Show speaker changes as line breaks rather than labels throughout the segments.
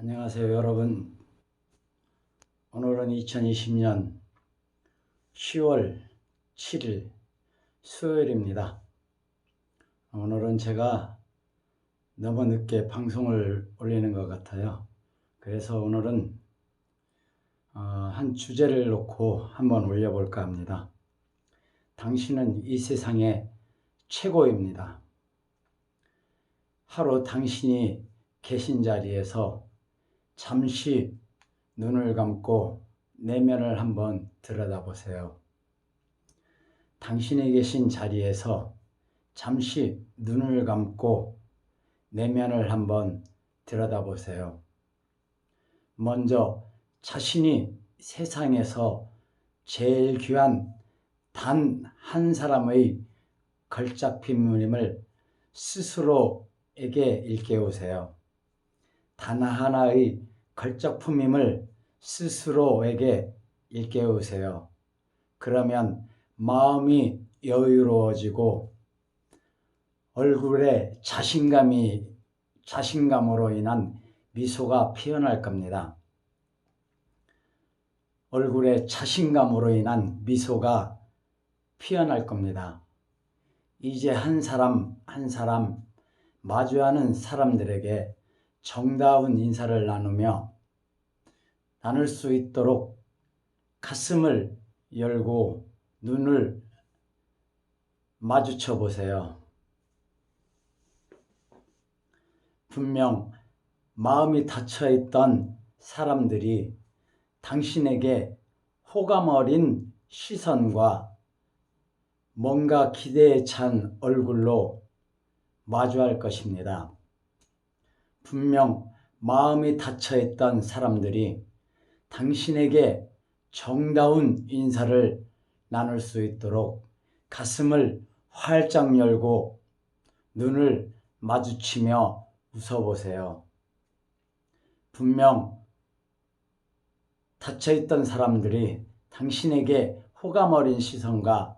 안녕하세요, 여러분. 오늘은 2020년 10월 7일 수요일입니다. 오늘은 제가 너무 늦게 방송을 올리는 것 같아요. 그래서 오늘은 어, 한 주제를 놓고 한번 올려볼까 합니다. 당신은 이 세상의 최고입니다. 하루 당신이 계신 자리에서 잠시 눈을 감고 내면을 한번 들여다보세요. 당신이 계신 자리에서 잠시 눈을 감고 내면을 한번 들여다보세요. 먼저 자신이 세상에서 제일 귀한 단 한 사람의 걸작품임을 스스로에게 일깨우세요. 단 하나의 걸작 품임을 스스로에게 일깨우세요. 그러면 마음이 여유로워지고 얼굴에 자신감이 자신감으로 인한 미소가 피어날 겁니다. 얼굴에 자신감으로 인한 미소가 피어날 겁니다. 이제 한 사람 한 사람 마주하는 사람들에게 정다운 인사를 나누며 나눌 수 있도록 가슴을 열고 눈을 마주쳐 보세요. 분명 마음이 닫혀 있던 사람들이 당신에게 호감 어린 시선과 뭔가 기대에 찬 얼굴로 마주할 것입니다. 분명 마음이 닫혀 있던 사람들이 당신에게 정다운 인사를 나눌 수 있도록 가슴을 활짝 열고 눈을 마주치며 웃어보세요. 분명 닫혀있던 사람들이 당신에게 호감 어린 시선과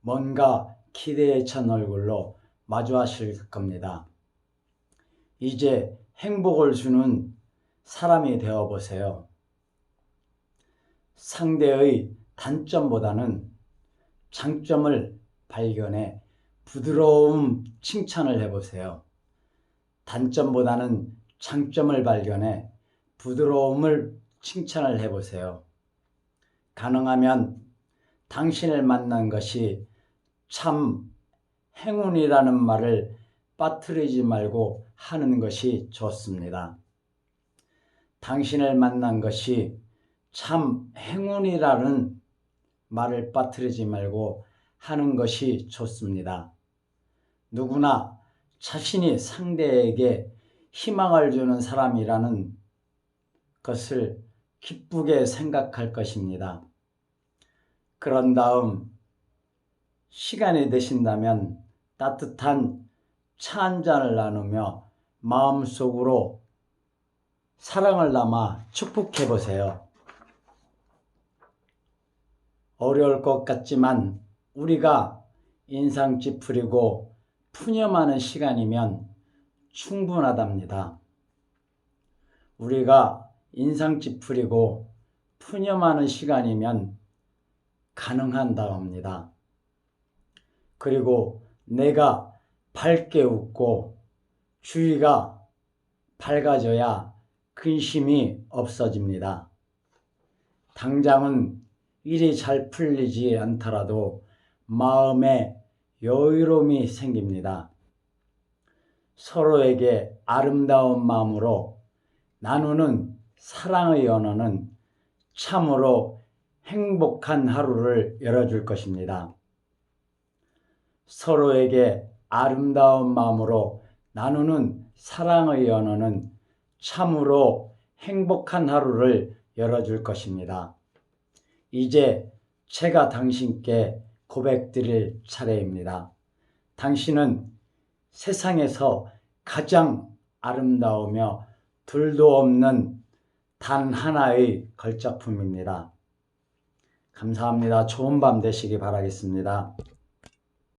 뭔가 기대에 찬 얼굴로 마주하실 겁니다. 이제 행복을 주는 사람이 되어 보세요. 상대의 단점보다는 장점을 발견해 부드러움 칭찬을 해보세요. 단점보다는 장점을 발견해 부드러움을 칭찬을 해보세요. 가능하면 당신을 만난 것이 참 행운이라는 말을 빠뜨리지 말고 하는 것이 좋습니다. 당신을 만난 것이 참 행운이라는 말을 빠뜨리지 말고 하는 것이 좋습니다. 누구나 자신이 상대에게 희망을 주는 사람이라는 것을 기쁘게 생각할 것입니다. 그런 다음 시간이 되신다면 따뜻한 차 한 잔을 나누며 마음속으로 사랑을 담아 축복해 보세요. 어려울 것 같지만 우리가 인상 찌푸리고 푸념하는 시간이면 충분하답니다. 우리가 인상 찌푸리고 푸념하는 시간이면 가능한다 합니다. 그리고 내가 밝게 웃고 주위가 밝아져야 근심이 없어집니다. 당장은 일이 잘 풀리지 않더라도 마음에 여유로움이 생깁니다. 서로에게 아름다운 마음으로 나누는 사랑의 언어는 참으로 행복한 하루를 열어줄 것입니다. 서로에게 아름다운 마음으로 나누는 사랑의 언어는 참으로 행복한 하루를 열어줄 것입니다. 이제 제가 당신께 고백드릴 차례입니다. 당신은 세상에서 가장 아름다우며 둘도 없는 단 하나의 걸작품입니다. 감사합니다. 좋은 밤 되시기 바라겠습니다.